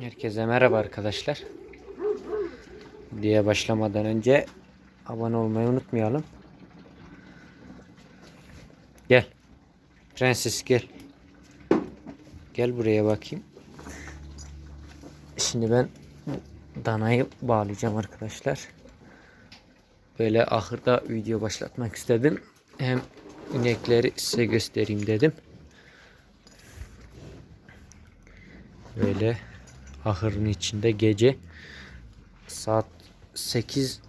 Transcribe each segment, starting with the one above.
Herkese merhaba arkadaşlar. Diye başlamadan önce abone olmayı unutmayalım. Gel. Prenses gel. Gel buraya bakayım. Şimdi ben danayı bağlayacağım arkadaşlar. Böyle ahırda video başlatmak istedim. Hem inekleri size göstereyim dedim. Böyle ahırın içinde gece saat 8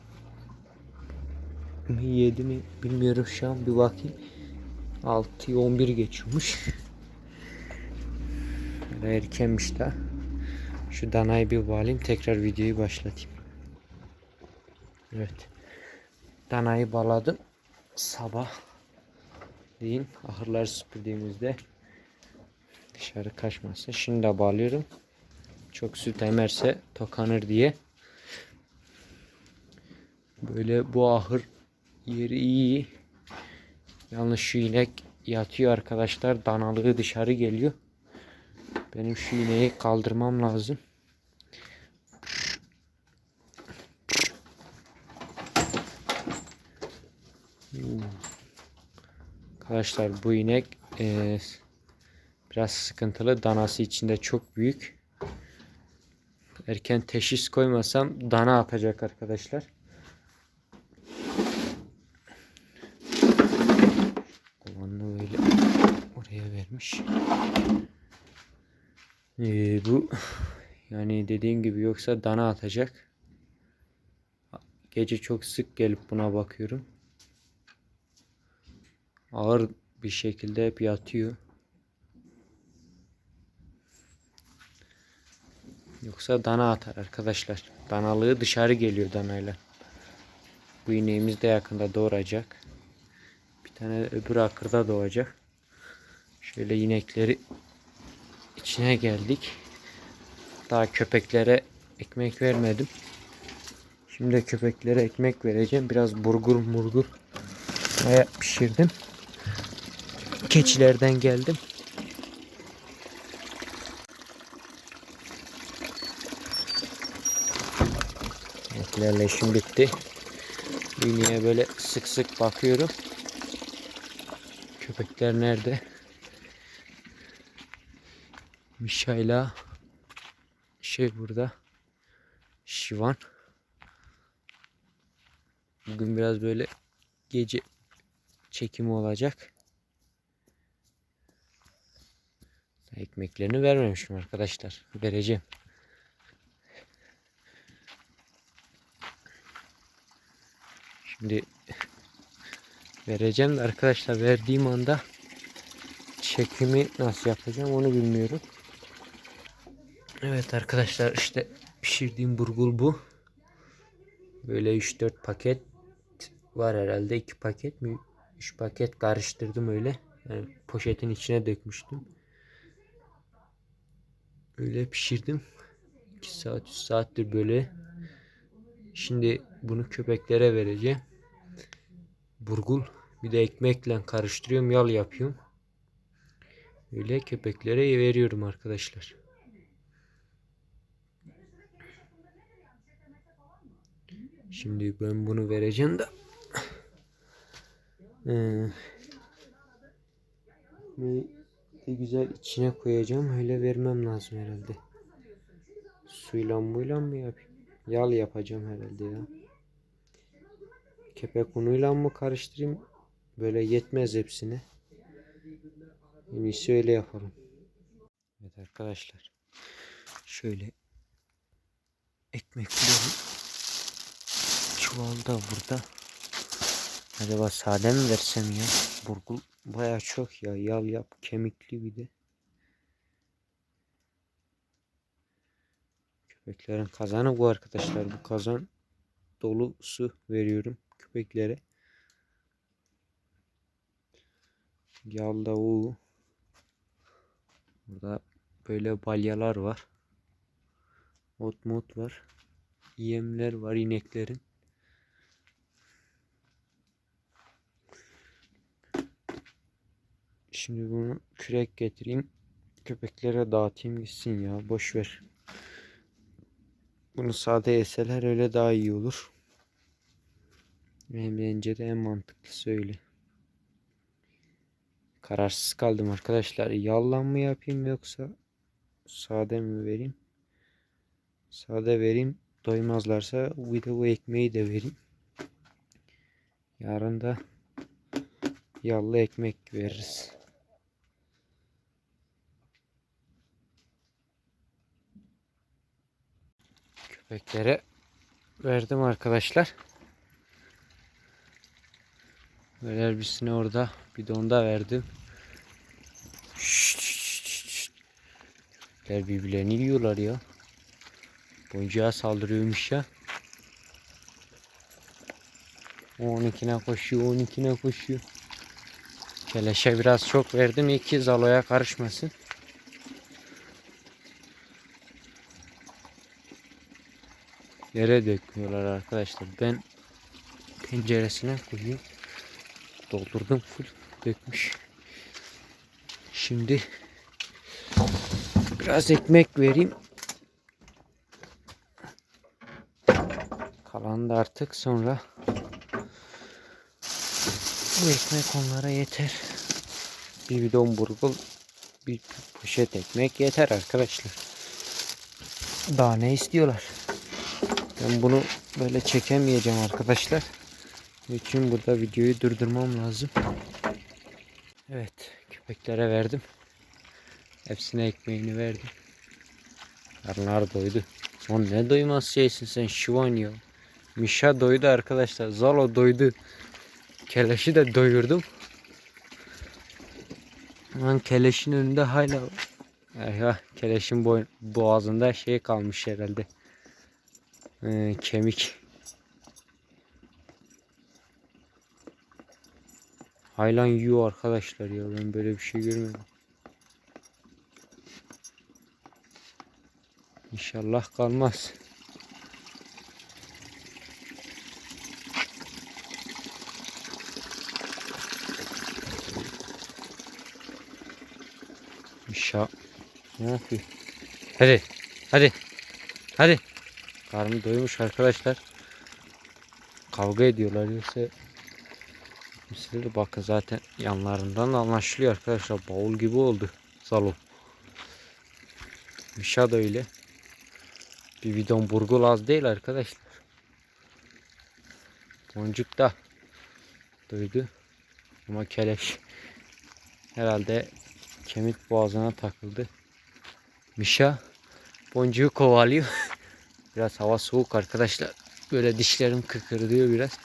mi 7 mi bilmiyorum. Şu an bir bakayım. 6'yı 11 geçiyormuş. Erkenmiş daha şu danayı bir bağlayayım tekrar videoyu başlatayım. Evet. Danayı bağladım. Sabah deyin ahırları süpürdüğümüzde dışarı kaçmasın. Şimdi de bağlıyorum çok süt emerse tokanır diye. Böyle bu ahır yeri iyi. Yalnız şu inek yatıyor arkadaşlar. Danalığı dışarı geliyor. Benim şu ineği kaldırmam lazım. Arkadaşlar bu inek eee, biraz sıkıntılı. Danası içinde çok büyük erken teşhis koymasam dana atacak arkadaşlar. Kovanını böyle oraya vermiş. Ee, bu yani dediğim gibi yoksa dana atacak. Gece çok sık gelip buna bakıyorum. Ağır bir şekilde hep yatıyor. Yoksa dana atar arkadaşlar. Danalığı dışarı geliyor danayla. Bu ineğimiz de yakında doğuracak. Bir tane öbür akırda doğacak. Şöyle inekleri içine geldik. Daha köpeklere ekmek vermedim. Şimdi köpeklere ekmek vereceğim. Biraz burgur murgur pişirdim. Keçilerden geldim. Etlerle işim bitti. İğneye böyle sık sık bakıyorum. Köpekler nerede? Mişayla şey burada. Şivan. Bugün biraz böyle gece çekimi olacak. Ekmeklerini vermemişim arkadaşlar. Vereceğim. Şimdi vereceğim de arkadaşlar verdiğim anda çekimi nasıl yapacağım onu bilmiyorum. Evet arkadaşlar işte pişirdiğim burgul bu. Böyle 3-4 paket var herhalde 2 paket mi 3 paket karıştırdım öyle. Yani poşetin içine dökmüştüm. Öyle pişirdim. 2 saat 3 saattir böyle. Şimdi bunu köpeklere vereceğim. Burgul bir de ekmekle karıştırıyorum yal yapıyorum. Öyle köpeklere veriyorum arkadaşlar. Şimdi ben bunu vereceğim de ee, güzel içine koyacağım. Öyle vermem lazım herhalde. Suyla muyla mı yapayım? Yal yapacağım herhalde ya. Kepek unuyla mı karıştırayım? Böyle yetmez hepsine. En iyisi öyle yapalım. Evet arkadaşlar. Şöyle ekmekleri çuvalda burada. Acaba sade mi versem ya? Burgul baya çok ya. Yal yap kemikli bir de. Köpeklerin kazanı bu arkadaşlar. Bu kazan dolu su veriyorum köpeklere. Yalda u. Burada böyle balyalar var. Ot mut var. Yemler var ineklerin. Şimdi bunu kürek getireyim. Köpeklere dağıtayım gitsin ya. Boş ver. Bunu sade yeseler öyle daha iyi olur. Bence de en mantıklısı öyle. Kararsız kaldım arkadaşlar. Yallan mı yapayım yoksa sade mi vereyim? Sade vereyim. Doymazlarsa bu ekmeği de vereyim. Yarın da yallı ekmek veririz. Köpeklere verdim arkadaşlar. Böyle elbisini orada bidonda verdim. Köpekler birbirlerini yiyorlar ya. Boncuğa saldırıyormuş ya. O 12'ne koşuyor, 12'ne koşuyor. Keleşe biraz çok verdim iyi ki Zalo'ya karışmasın. Yere dökmüyorlar arkadaşlar. Ben penceresine koyuyorum. Doldurdum full dökmüş. Şimdi biraz ekmek vereyim. Kalan da artık sonra bu ekmek onlara yeter. Bir bidon burgul, bir poşet ekmek yeter arkadaşlar. Daha ne istiyorlar? Ben bunu böyle çekemeyeceğim arkadaşlar. İçin burada videoyu durdurmam lazım. Evet, köpeklere verdim. Hepsine ekmeğini verdim. Karnlar doydu. Son ne doymaz şeysin sen şivan ya. Mişa doydu arkadaşlar. Zalo doydu. Keleşi de doyurdum. Lan keleşin önünde hala Eyvah keleşin boğazında şey kalmış herhalde. Ee, kemik. Haylan yiyor arkadaşlar ya ben böyle bir şey görmedim. İnşallah kalmaz. İnşallah. Ne yapıyor? Hadi. Hadi. Hadi. Karnı doymuş arkadaşlar. Kavga ediyorlar yoksa Mesela bakın zaten yanlarından anlaşılıyor arkadaşlar. Bavul gibi oldu salon. Mişa da öyle. Bir bidon burgul az değil arkadaşlar. Boncuk da duydu. Ama keleş herhalde kemik boğazına takıldı. Mişa boncuğu kovalıyor. biraz hava soğuk arkadaşlar. Böyle dişlerim kıkırdıyor biraz.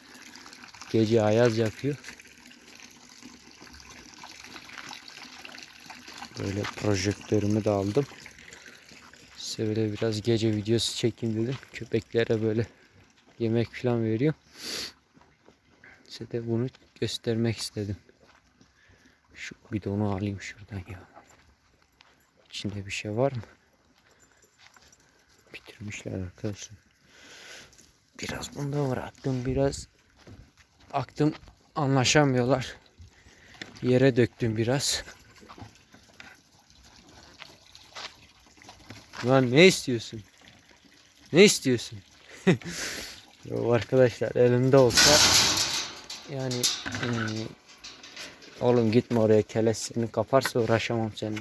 Gece ayaz yapıyor. Böyle projektörümü de aldım. Size böyle biraz gece videosu çekeyim dedim. Köpeklere böyle yemek falan veriyor. Size de bunu göstermek istedim. Şu bidonu alayım şuradan ya. İçinde bir şey var mı? Bitirmişler arkadaşlar. Biraz bunda bıraktım. Biraz aktım. Anlaşamıyorlar. Yere döktüm biraz. Lan ne istiyorsun? Ne istiyorsun? Yo arkadaşlar elimde olsa yani hmm, oğlum gitme oraya kelesini kaparsa uğraşamam seninle.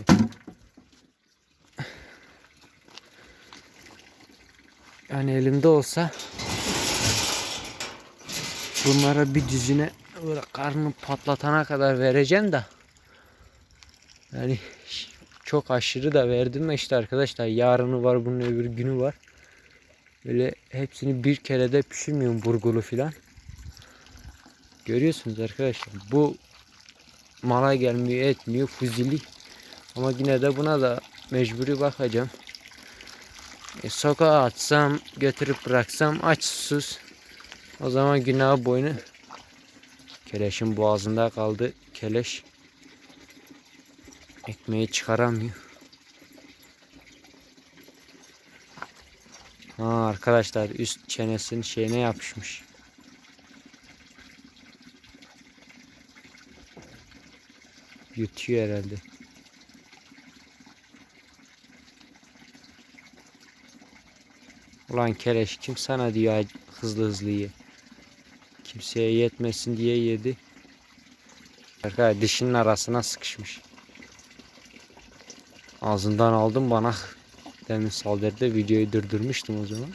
Yani elimde olsa bunlara bir düzine böyle karnını patlatana kadar vereceğim de yani çok aşırı da verdim mi işte arkadaşlar yarını var bunun öbür günü var. Böyle hepsini bir kerede pişirmiyorum burgulu filan. Görüyorsunuz arkadaşlar bu mala gelmiyor etmiyor fuzili. Ama yine de buna da mecburi bakacağım. E, sokağa atsam götürüp bıraksam aç susuz. O zaman günah boynu keleşin boğazında kaldı. Keleş Ekmeği çıkaramıyor. Ha arkadaşlar üst çenesinin şeyine yapışmış. Yutuyor herhalde. Ulan keleş kim sana diyor hızlı hızlı ye. Kimseye yetmesin diye yedi. Arkadaşlar dişinin arasına sıkışmış. Ağzından aldım bana demin saldırdı videoyu durdurmuştum o zaman.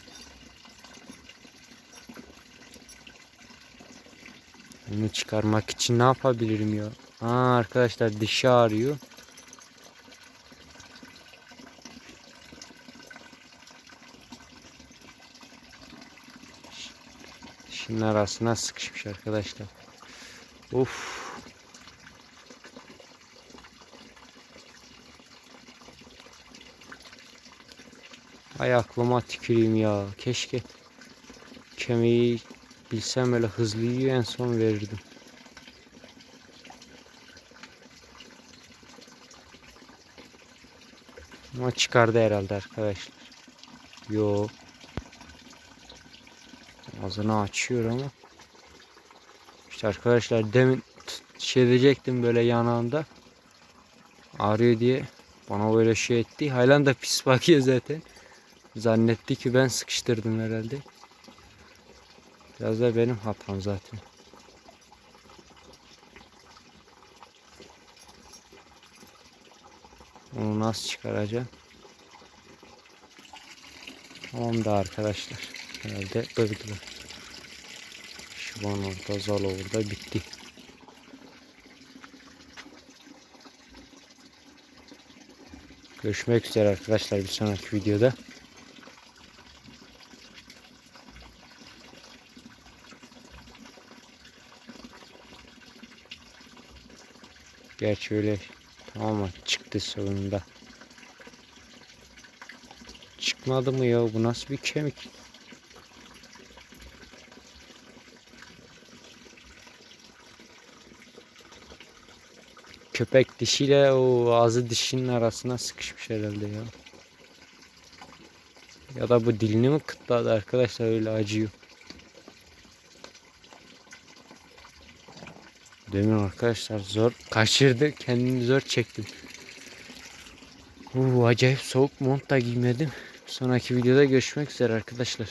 Bunu çıkarmak için ne yapabilirim ya? Aa arkadaşlar dişi ağrıyor. Dişinin arasına sıkışmış arkadaşlar. Of. Ay aklıma ya. Keşke kemiği bilsem öyle hızlı yiyor en son verirdim. Ama çıkardı herhalde arkadaşlar. Yo. Ağzını açıyor ama. İşte arkadaşlar demin şey diyecektim böyle yanağında. Ağrıyor diye bana böyle şey etti. Haylan da pis bakıyor zaten. Zannetti ki ben sıkıştırdım herhalde. Biraz da benim hatam zaten. Onu nasıl çıkaracağım? Tamam da arkadaşlar. Herhalde böldüler. Şu an orada Zalo orada bitti. Görüşmek üzere arkadaşlar bir sonraki videoda. Gerçi öyle tamam mı? Çıktı sonunda. Çıkmadı mı ya? Bu nasıl bir kemik? Köpek dişiyle o ağzı dişinin arasına sıkışmış herhalde ya. Ya da bu dilini mi kıtladı arkadaşlar öyle acıyor. Demin arkadaşlar zor kaçırdı kendini zor çektim. Uu, acayip soğuk mont da giymedim. Sonraki videoda görüşmek üzere arkadaşlar.